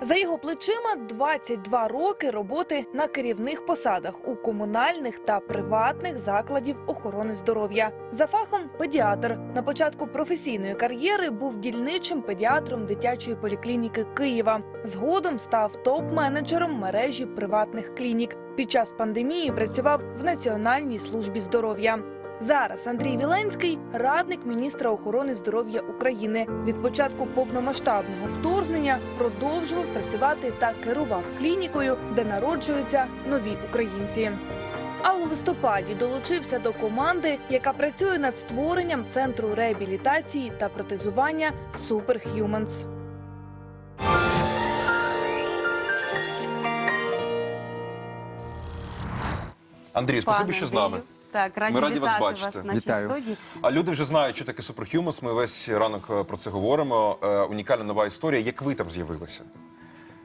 За його плечима 22 роки роботи на керівних посадах у комунальних та приватних закладів охорони здоров'я. За фахом педіатр. На початку професійної кар'єри був дільничим педіатром дитячої поліклініки Києва. Згодом став топ-менеджером мережі приватних клінік. Під час пандемії працював в Національній службі здоров'я. Зараз Андрій Віленський радник міністра охорони здоров'я України. Від початку повномасштабного вторгнення продовжував працювати та керував клінікою, де народжуються нові українці. А у листопаді долучився до команди, яка працює над створенням центру реабілітації та протезування Superhumans. Андрій, спасибі, що з нами. Так, раді, Ми раді вас бачити. в нашій Вітаю. студії. А люди вже знають, що таке Superhumans. Ми весь ранок е, про це говоримо. Е, Унікальна нова історія. Як ви там з'явилися?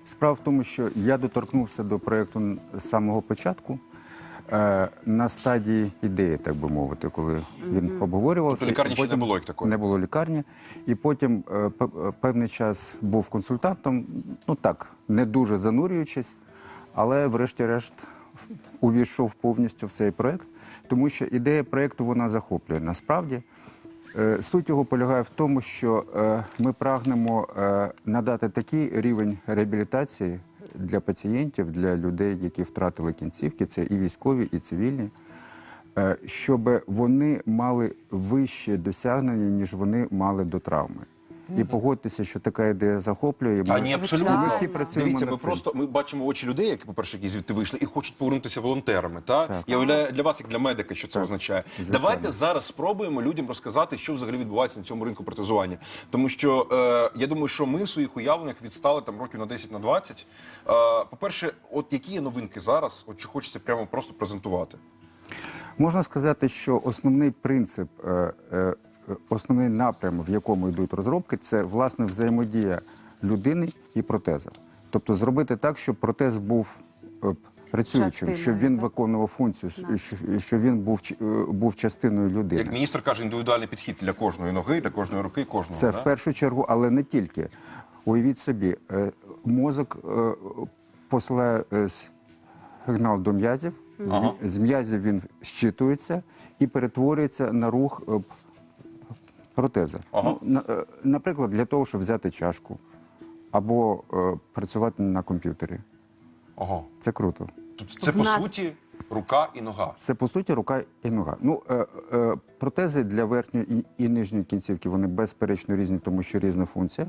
Справа в тому, що я доторкнувся до проєкту з самого початку. е, На стадії ідеї, так би мовити, коли він обговорювався. Тобто лікарні і ще не було як такої? Не було лікарні. І потім е, п- е, певний час був консультантом, ну так, не дуже занурюючись, але врешті-решт увійшов повністю в цей проєкт, тому що ідея проєкту вона захоплює. Насправді, Е, Суть його полягає в тому, що е, ми прагнемо е, надати такий рівень реабілітації для пацієнтів, для людей, які втратили кінцівки, це і військові, і цивільні, щоб вони мали вищі досягнення, ніж вони мали до травми. І погодьтеся, що така ідея захоплює. А ні, абсолютно. Ми всі працюємо Дивіться, над ми цим. просто ми бачимо очі людей, які, по-перше, які звідти вийшли, і хочуть повернутися волонтерами. Та Так. я уявляю для вас, як для медика, що це Так, означає. звичайно. Давайте зараз спробуємо людям розказати, що взагалі відбувається на цьому ринку протезування. Тому що е, я думаю, що ми в своїх уявленнях відстали там років на 10 на 20. Е, по-перше, от які є новинки зараз? От чи хочеться прямо просто презентувати? Можна сказати, що основний принцип, е, е, основний напрям, в якому йдуть розробки, це власне взаємодія людини і протеза. Тобто зробити так, щоб протез був е, працюючим, Частиною, щоб він так? виконував функцію, Так. що, що він був, ч- е, був частиною людини. Як міністр каже, індивідуальний підхід для кожної ноги, для кожної руки, кожного. Це да? в першу чергу, але не тільки. Уявіть собі, е, мозок посилає сигнал до м'язів, Ага. з м'язів він щитується і перетворюється на рух протеза. Ага. Ну, на- е, наприклад, для того, щоб взяти чашку або е, працювати на комп'ютері. Ага. Це круто. Тобто це В по нас- суті рука і нога. Це по суті рука і нога. Ну е, е, протези для верхньої і, і нижньої кінцівки вони безперечно різні, тому що різна функція.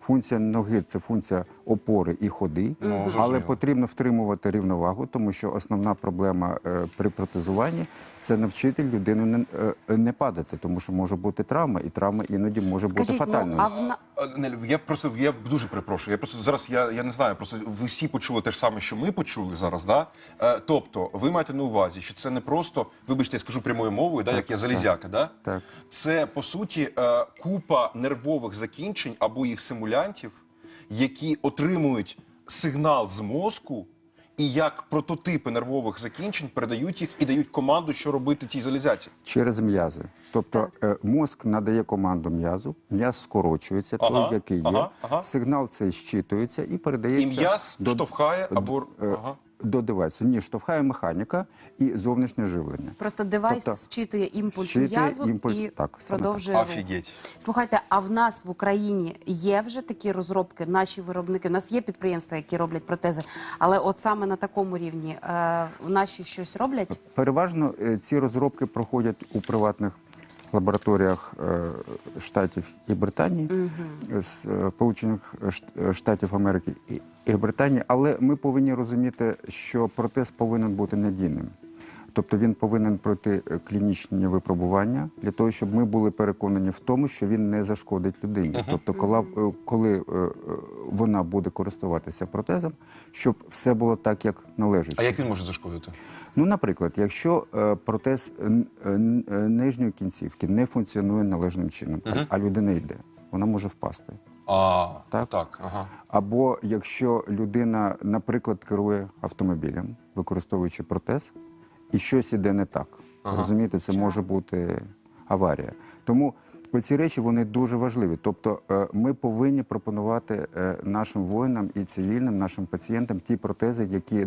Функція ноги це функція опори і ходи, але потрібно втримувати рівновагу, тому що основна проблема е, при протезуванні це навчити людину не, е, не падати, тому що може бути травма, і травма іноді може бути ну, фатальною. а в Нель, я просто я дуже перепрошую. Я просто зараз я, я не знаю. Просто ви всі почули те ж саме, що ми почули зараз. Да? Е, тобто, ви маєте на увазі, що це не просто, вибачте, я скажу прямою мовою, да, як я залізяка, да? Так. це по суті е, купа нервових закінчень або їх симулянтів, які отримують сигнал з мозку. І як прототипи нервових закінчень передають їх і дають команду, що робити тій залізяці. Через м'язи. Тобто е, мозк надає команду м'язу, м'яз скорочується, Ага, той, який є. ага, ага. Сигнал цей щитується і передається І м'яз до, штовхає або е, ага. До девайсу. Ні, штовхає механіка і зовнішнє живлення. просто девайс Тобто, зчитує імпульс зчитує м'язу імпульс, і так, продовжує. Офігеть. Слухайте, а в нас в Україні є вже такі розробки, наші виробники. У нас є підприємства, які роблять протези, але от саме на такому рівні е, наші щось роблять. Переважно е, ці розробки проходять у приватних лабораторіях е, Штатів і Британії, е, з е, Сполучених Штатів Америки і, Британії. Але ми повинні розуміти, що протез повинен бути надійним. Тобто він повинен пройти е, клінічні випробування для того, щоб ми були переконані в тому, що він не зашкодить людині. Тобто, коли, е, коли е, вона буде користуватися протезом, щоб все було так, як належить. А як він може зашкодити? Ну, наприклад, якщо протез нижньої кінцівки не функціонує належним чином, а- а людина йде, вона може впасти. А, Так. так, ага. Або якщо людина, наприклад, керує автомобілем, використовуючи протез, і щось іде не так. Ага. Розумієте, це може бути аварія. Тому Оці речі вони дуже важливі. Тобто, е, ми повинні пропонувати е, нашим воїнам і цивільним, нашим пацієнтам ті протези, які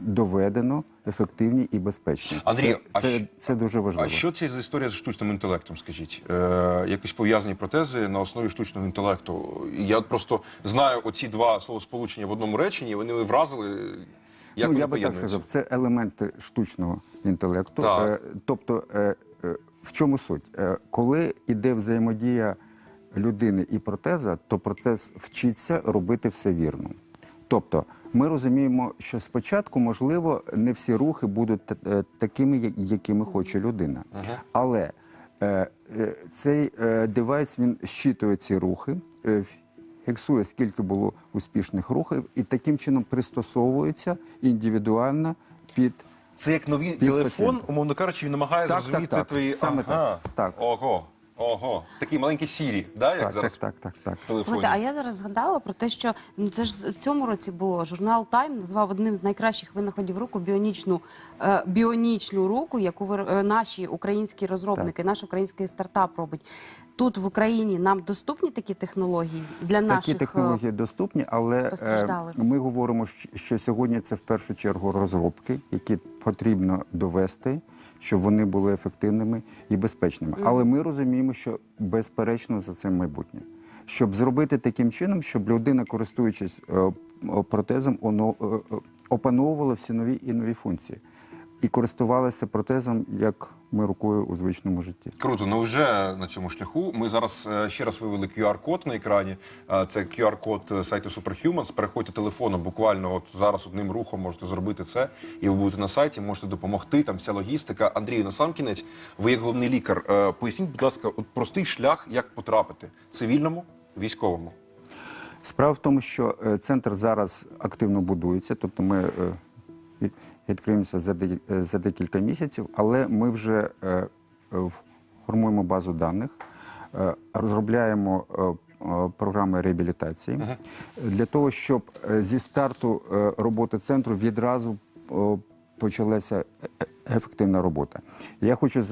доведено ефективні і безпечні. Андрію, це, це, це дуже важливо. А що це за історія з штучним інтелектом? Скажіть, е, якісь пов'язані протези на основі штучного інтелекту? Я просто знаю оці два словосполучення в одному реченні. Вони вразили. Як ну, я би так сказав, це елементи штучного інтелекту. Так. Е, тобто, е, е, в чому суть? Коли йде взаємодія людини і протеза, то протез вчиться робити все вірно. Тобто, ми розуміємо, що спочатку, можливо, не всі рухи будуть е, такими, якими хоче людина. Але е, е, цей девайс він щитує ці рухи, фіксує, скільки було успішних рухів, і таким чином пристосовується індивідуально під Це як новий Під телефон, пацієнта. умовно кажучи, він намагає Так, зрозуміти так, так. твої Саме ага. так, так. Ого, ого. Такий маленький сірі, да, як так, зараз так, так, так, так. в телефоні. Слухайте, а я зараз згадала про те, що ну це ж в цьому році було. Журнал Тайм назвав одним з найкращих винаходів руку біонічну е, біонічну руку, яку вир- е, наші українські розробники, наш український стартап робить. Тут в Україні нам доступні такі технології для наших Такі е, технології доступні, але е, постраждалих. ми говоримо, щ- що сьогодні це в першу чергу розробки, які потрібно довести, щоб вони були ефективними і безпечними. Але ми розуміємо, що безперечно за цим майбутнє. Щоб зробити таким чином, щоб людина, користуючись е, протезом, оно, е, е, опановувала всі нові і нові функції і користувалася протезом як ми рукою у звичному житті. Круто, ну вже на цьому шляху. Ми зараз е, ще раз вивели QR-код на екрані. Е, Це QR-код е, сайту Superhumans. Переходьте телефоном, буквально от зараз одним рухом можете зробити це, і ви будете на сайті, можете допомогти. Там вся логістика. Андрію, на сам кінець, ви як головний лікар, поясніть, будь ласка, от простий шлях, як потрапити цивільному, військовому. Справа в тому, що центр зараз активно будується, тобто ми відкриємося за, де- за декілька місяців, але ми вже е, формуємо базу даних, е, розробляємо е, програми реабілітації для того, щоб зі старту роботи центру відразу почалася ефективна робота. Я хочу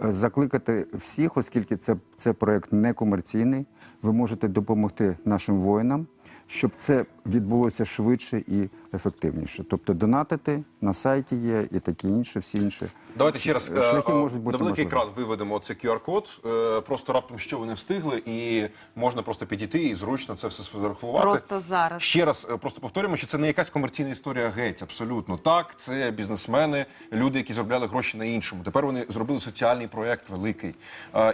закликати всіх, оскільки це, це проект некомерційний. Ви можете допомогти нашим воїнам, щоб це відбулося швидше і ефективніше. Тобто донатити на сайті є і таке інше, всі інші. Давайте ще раз е, Шляхи е, можуть бути на великий можливі. екран виведемо цей QR-код. е, Просто раптом що ви не встигли, і можна просто підійти і зручно це все сфотографувати. Просто зараз. Ще раз просто повторюємо, що це не якась комерційна історія геть. Абсолютно так. Це бізнесмени, люди, які заробляли гроші на іншому. Тепер вони зробили соціальний проект великий.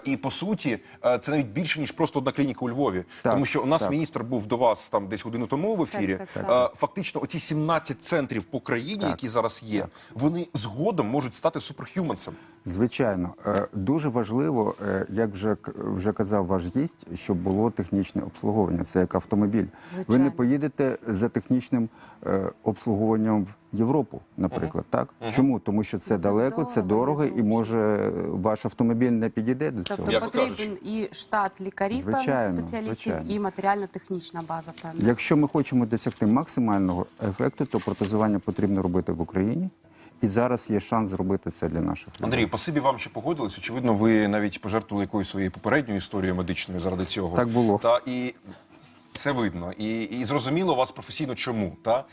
І по суті, це навіть більше ніж просто одна клініка у Львові, Так, тому що у нас так. міністр був до вас там десь годину тому в ефірі. Так, так, так. Е, Фактично, оці 17 центрів по країні, які зараз є, вони згодом можуть стати суперхюмансом. Звичайно, Е, дуже важливо, е, як вже вже казав ваш гість, щоб було технічне обслуговування. Це як автомобіль. Ви не поїдете за технічним е, обслуговуванням в Європу, наприклад. Так чому? Тому що це Це далеко, це дорого, дорого, і може ваш автомобіль не підійде до цього. Тобто потрібен і штат лікарів, Звичайно, певних спеціалістів, звичайно. і матеріально-технічна база, певна. Якщо ми хочемо досягти максимального ефекту, то протезування потрібно робити в Україні. І зараз є шанс зробити це для наших людей. Андрій, спасибі вам, що погодились. Очевидно, ви навіть пожертвували якоюсь своєю попередньою історією медичною заради цього. Так було. Та і це видно. І, і зрозуміло вас професійно чому. Та?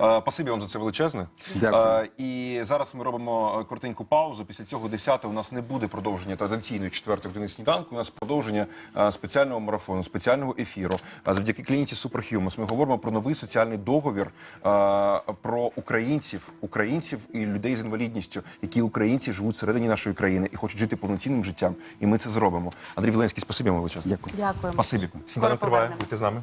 Е, Спасибі вам за це величезне. Дякую. Е, і зараз ми робимо е, коротеньку паузу. Після цього 10 у нас не буде продовження традиційної четвертої години сніданку. У нас продовження е, спеціального марафону, спеціального ефіру. А завдяки клініці Superhumans ми говоримо про новий соціальний договір е, про українців, українців і людей з інвалідністю, які українці живуть всередині нашої країни і хочуть жити повноцінним життям. І ми це зробимо. Андрій Віленський, спасибі вам величезне. Дякую. Дякуємо. Спасибі. Сніданок триває. Будьте з нами.